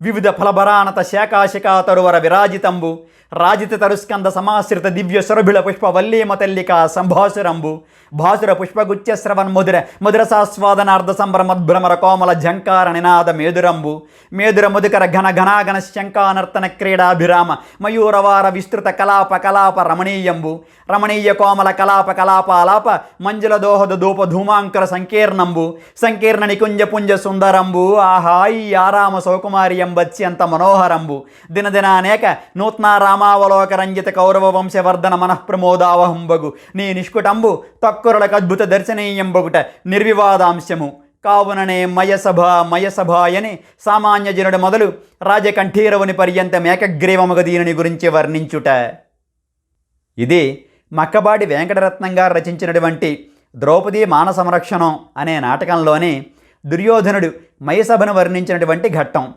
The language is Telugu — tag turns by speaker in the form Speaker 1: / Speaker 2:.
Speaker 1: వివిధ ఫలభరానత శాఖాశిఖా తరువర విరాజితంబు రాజిత తరుస్కంద సమాశ్రిత దివ్య సురభిళ పుష్ప వల్లీమ తల్లిక సంభాసురంబు భాసుర పుష్పగుచ్చ శ్రవన్ ముదిర ముదిరసాస్వాదనార్ధ సంభ్రమద్భ్రమర కోమల ఝంకార నినాద మేదురంబు మేదుర ముదుకర ఘన ఘనాఘన శంకానర్తన క్రీడాభిరామ మయూరవార విస్తృత కలాప కలాప రమణీయంబు రమణీయ కోమల కలాప కలాపాలాప మంజుల దోహద ధూప ధూమాంకర సంకీర్ణంబు సంకీర్ణ నికుంజ పుంజ సుందరంబు ఆహా ఈ ఆరామ వచ్చి అంత మనోహరంబు. దినదిన అనేక నూత్న రామావలోక రంజిత కౌరవ వంశవర్ధన మనఃప్రమోదావహంబగు నీ నిష్కుటంబు తక్కురులకు అద్భుత దర్శనీయంబగుట నిర్వివాదాంశము. కావుననే మయసభ మయసభాయని సామాన్య జనుడు మొదలు రాజకంఠీరవుని పర్యంతం ఏకగ్రీవముగ దీనిని గురించి వర్ణించుట. ఇది మక్కబాడి వెంకటరత్నం గారు రచించినటువంటి ద్రౌపది మాన సంరక్షణం అనే నాటకంలోని దుర్యోధనుడు మయసభను వర్ణించినటువంటి ఘట్టం.